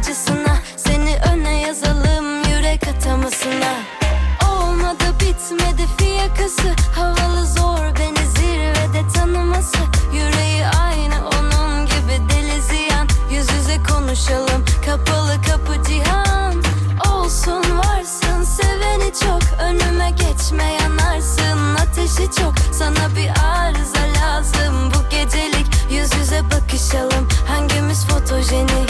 acısına. Seni öne yazalım yürek atamasına. Olmadı bitmedi fiyakası. Havalı zor beni zirvede tanıması. Yüreği aynı onun gibi deli ziyan. Yüz yüze konuşalım kapalı kapı cihan. Olsun varsın seveni çok. Önüme geçme yanarsın Ateşi çok. Sana bir arıza lazım Bu gecelik. Yüz yüze bakışalım Hangimiz fotojenik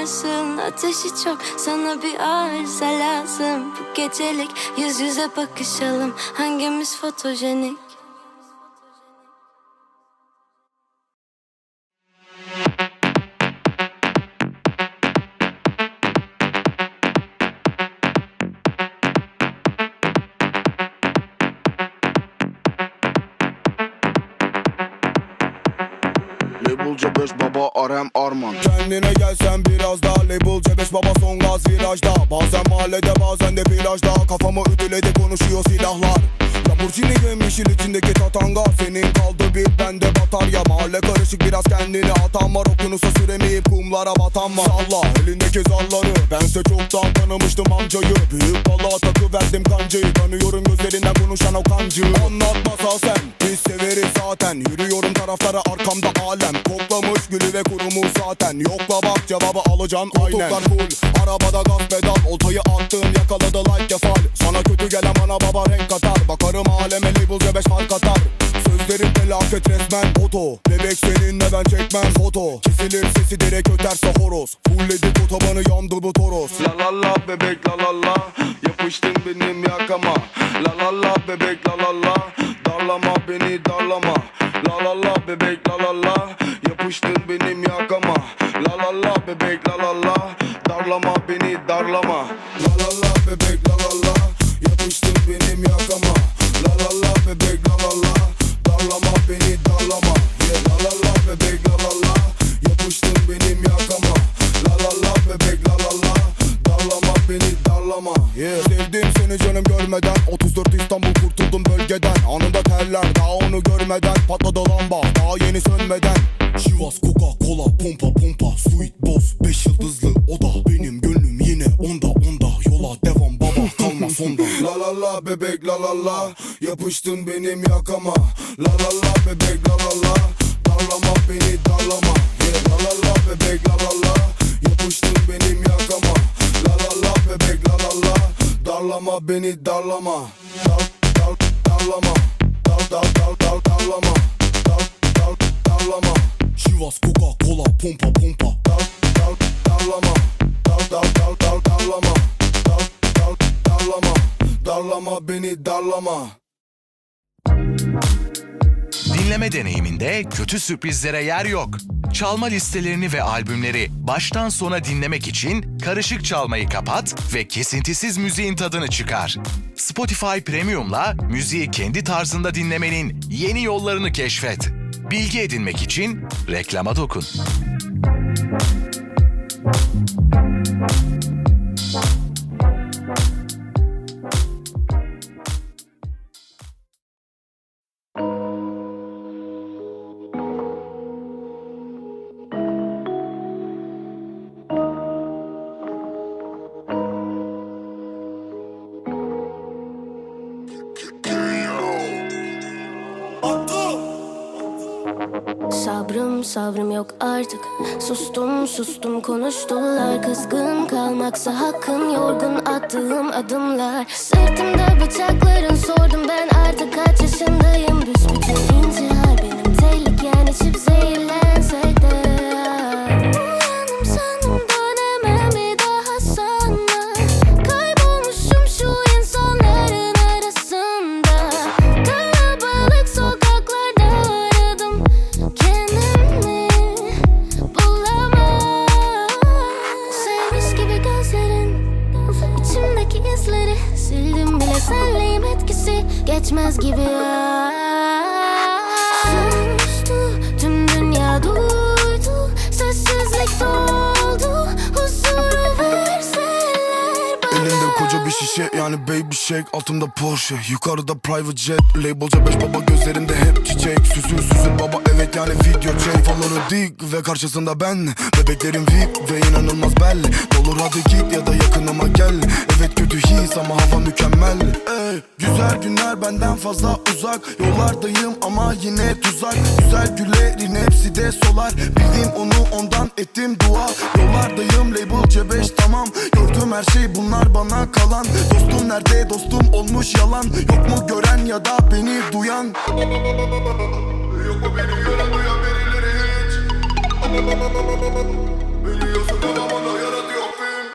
yanarsın Ateşi çok. Sana bir arıza lazım. Bu gecelik yüz yüze bakışalım. Hangimiz fotojenik Arem Arman. Kendine gelsen biraz daha label C5 baba son gaz virajda. Bazen mahallede bazen de plajda. Kafamı ütüledi konuşuyor silahlar Lamborghini yeşil içindeki tatanga Senin. Kaldı bir bende batarya. Mahalle karışık biraz kendini atan var Okyanusa süremeyip kumlara batan var. Salla elindeki zarları. Bense çoktan tanımıştım amcayı. Büyük balığa takı verdim kancayı. Tanıyorum gözlerinden konuşan o kancı. Anlatmasa sen. Biz severiz zaten. Yürüyorum taraflara arkamda alem. Koklamış gülü ve kurumuş zaten. Yokla bak cevabı alacaksın aynen. Koltuklar full. Arabada gaz pedal. Oltayı attım yakaladı like kefal Sana kötü gelen bana baba renk katar. Bakarım aleme label C5 fark atar. Sözlerim felaket resmen. Foto. Bebek seninle ben çekmem foto. Kesilir sesi direkt öterse horoz. Fullledik otobanı yandı bu toros. La la la bebek la la la. Yapıştın benim yakama. La la la bebek la la la. Darlama beni darlama. La la la bebek la la la. Yapıştın benim yakama. La la la bebek la la la. Darlama beni darlama. La la la onu görmeden Patladı lamba daha yeni sönmeden. Şivas Coca Cola pompa pompa Sweet boss 5 yıldızlı o da Benim gönlüm yine onda onda. Yola devam baba kalma sonda. La la la bebek la la la. Yapıştın benim yakama. La la la Darlama Dar dar darlama Şivas Coca Cola pompa pompa. Dar dar darlama Dar dar dar dar darlama Dar dar darlama Darlama beni darlama Thank. Dinleme deneyiminde kötü sürprizlere yer yok. Çalma listelerini ve albümleri baştan sona dinlemek için karışık çalmayı kapat ve kesintisiz müziğin tadını çıkar. Spotify Premium'la müziği kendi tarzında dinlemenin yeni yollarını keşfet. Bilgi edinmek için reklama dokun. Sabrım sabrım yok artık. Sustum sustum konuştular. Kızgın kalmaksa hakkın Yorgun attığım adımlar. Sırtımda bıçakların Geçmez gibi Sustu tüm dünya duydu. Sessizlik doldu. Huzuru Elinde koca bir şişe yani baby shake. Altımda Porsche yukarıda private jet. Labelca beş baba gözlerinde hep çiçek. Süsün süsün baba evet yani video çek. Faları dik ve karşısında ben. Bebeklerim VIP ve inanılmaz belli Olur hadi git ya da yakınıma gel Evet kötü his ama hava mükemmel. Ey, Güzel günler benden fazla uzak. Yollardayım ama yine tuzak. Güzel güllerin hepsi de solar. Bildiğim onu ondan ettim dua. Yollardayım label C5 tamam. Gördüğüm her şey bunlar bana kalan. Dostum nerede? Dostum olmuş yalan. Yok mu gören ya da beni duyan? Yok mu beni gören duyan birileri hiç? Biliyorsun ama